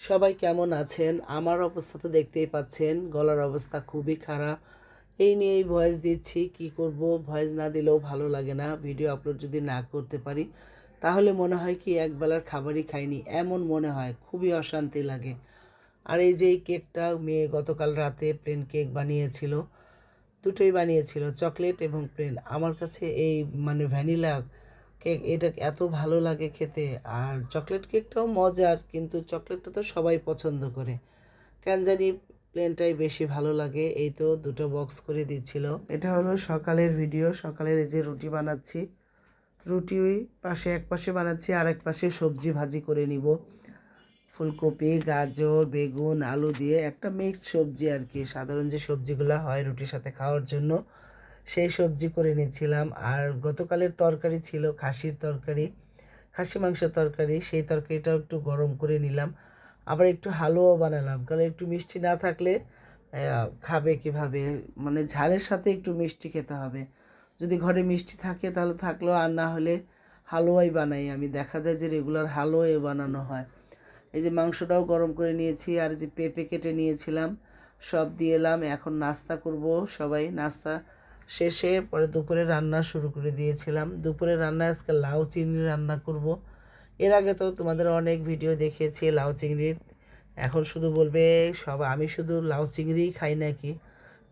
সবাই কেমন আছেন? আমার অবস্থা তো দেখতেই পাচ্ছেন, গলার অবস্থা খুবই খারাপ। এই নিয়েই ভয়েস দিচ্ছি, কি করব? ভয়েস না দিলেও ভালো লাগে না, ভিডিও আপলোড যদি না করতে পারি, তাহলে মনে হয় কি একবেলার খাবারই খাইনি, এমন মনে হয়, খুবই অশান্তি লাগে। আর এই যে এই কেকটা মেয়ে গতকাল রাতে প্লেন কেক বানিয়েছিল, দুটোই বানিয়েছিল চকলেট এবং প্লেন আমার কাছে এই মানে ভ্যানিলা কেক এটা এত ভালো লাগে খেতে। আর চকলেট কেকটাও মজার, কিন্তু চকলেটটা তো সবাই পছন্দ করে। কেন জানি প্লেনটাই বেশি ভালো লাগে। এই তো দুটো বক্স করে দিচ্ছিল। এটা হলো সকালের ভিডিও সকালের এই যে রুটি বানাচ্ছি। রুটি পাশে এক পাশে বানাচ্ছি, আর এক পাশে সবজি ভাজি করে নিব। ফুলকপি, গাজর, বেগুন, আলু দিয়ে একটা মিক্সড সবজি আর কি। সাধারণ যে সবজিগুলো হয় রুটির সাথে খাওয়ার জন্য। সেই সবজি করে নিয়েছিলাম আর গতকালের তরকারি ছিল খাসির তরকারি, খাসি মাংসের তরকারি, সেই তরকারিটাও একটু গরম করে নিলাম। আবার একটু হালুয়াও বানালাম, কারণ একটু মিষ্টি না থাকলে খাবে কীভাবে? মানে ঝালের সাথে একটু মিষ্টি খেতে হবে। যদি ঘরে মিষ্টি থাকে তাহলে থাকল আর না হলে হালুয়াই বানাই আমি। দেখা যায় যে রেগুলার হালুয়াই বানানো হয়। এই যে মাংসটাও গরম করে নিয়েছি, আর যে পেঁপে কেটে নিয়েছিলাম, সব দিয়ে এলাম। এখন নাস্তা করব সবাই। নাস্তা শেষে পরে দুপুরে রান্না শুরু করে দিয়েছিলাম। দুপুরে রান্না, আজকে লাউ চিংড়ি রান্না করব। এর আগে তো তোমাদের অনেক ভিডিও দেখিয়েছি লাউ চিংড়ির। এখন শুধু বলবে সব, আমি শুধু লাউ চিংড়িই খাই নাকি?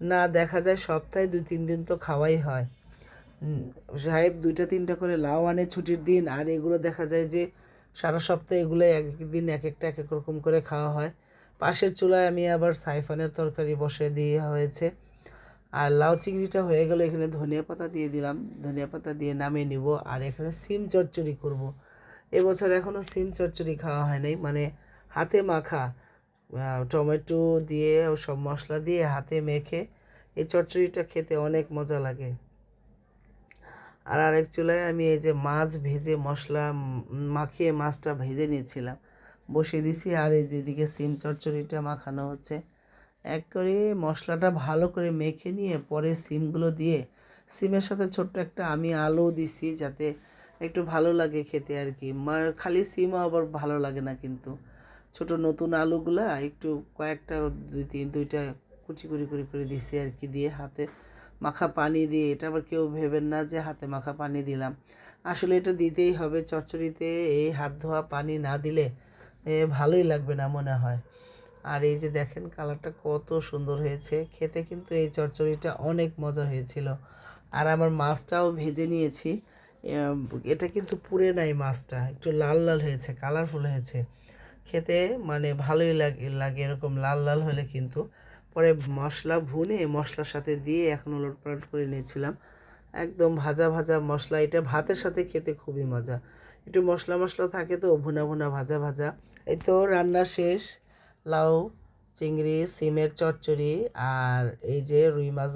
না, দেখা যায় সপ্তাহে দুই তিন দিন তো খাওয়াই হয়। সাহেব দুইটা তিনটা করে লাউ আনে ছুটির দিন, আর এগুলো দেখা যায় যে সারা সপ্তাহে এগুলো একদিন এক একটা এক এক রকম করে খাওয়া হয়। পাশের চুলায় আমি আবার সাইফানের তরকারি বসে দিয়ে হয়েছে। আর লাউ চিংড়িটা হয়ে গেল, এখানে ধনিয়া পাতা দিয়ে দিলাম। ধনিয়া পাতা দিয়ে নামিয়ে নিব আর এখানে সিম চচ্চড়ি করব। এবছর এখনও সিম চচ্চড়ি খাওয়া হয় নাই মানে হাতে মাখা টমেটো দিয়ে সব মশলা দিয়ে হাতে মেখে এই চচ্চড়িটা খেতে অনেক মজা লাগে। আর আরেক চুলায় আমি এই যে মাছ ভেজে মশলা মাখিয়ে মাছটা ভেজে নিয়েছিলাম, বসিয়ে দিছি আর এই যেদিকে সিম চচ্চড়িটা মাখানো হচ্ছে। এক করে মশলাটা ভালো করে মেখে নিয়ে পরে সিমগুলো দিয়ে সিমের সাথে ছোট্ট একটা আমি আলু দিছি যাতে একটু ভালো লাগে খেতে আর কি। মার খালি সিমও আবার ভালো লাগে না কিন্তু। ছোট নতুন আলুগুলা একটু কয়েকটা দুই তিন দুইটা কুচি কুচি করে করে দিছি আর কি দিয়ে হাতে মাখা পানি দিয়ে। এটা আবার কেউ ভেবেন না যে হাতে মাখা পানি দিলাম। আসলে এটা দিতেই হবে। চচ্চড়িতে এই হাত ধোয়া পানি না দিলে ভালোই লাগবে না মনে হয়। আর এই যে দেখেন কালারটা কত সুন্দর হয়েছে। খেতে কিন্তু এই চচ্চড়িটা অনেক মজা হয়েছিল। আর আমার মাছটাও ভেজে নিয়েছি। এটা কিন্তু পুড়ে নাই মাছটা। একটু লাল লাল হয়েছে কালারফুল হয়েছে। খেতে মানে ভালোই লাগে লাগে এরকম লাল লাল হলে কিন্তু। পরে মশলা ভুনে মশলার সাথে দিয়ে এখন উলট পালট করে নিয়েছিলাম। একদম ভাজা ভাজা মশলা। এটা ভাতের সাথে খেতে খুবই মজা। একটু মশলা মশলা থাকে তো, ভুনা ভুনা ভাজা ভাজা। এই তো রান্না শেষ। লাউ চিংড়ি সিমের চচ্চড়ি আর এই যে রুই মাছ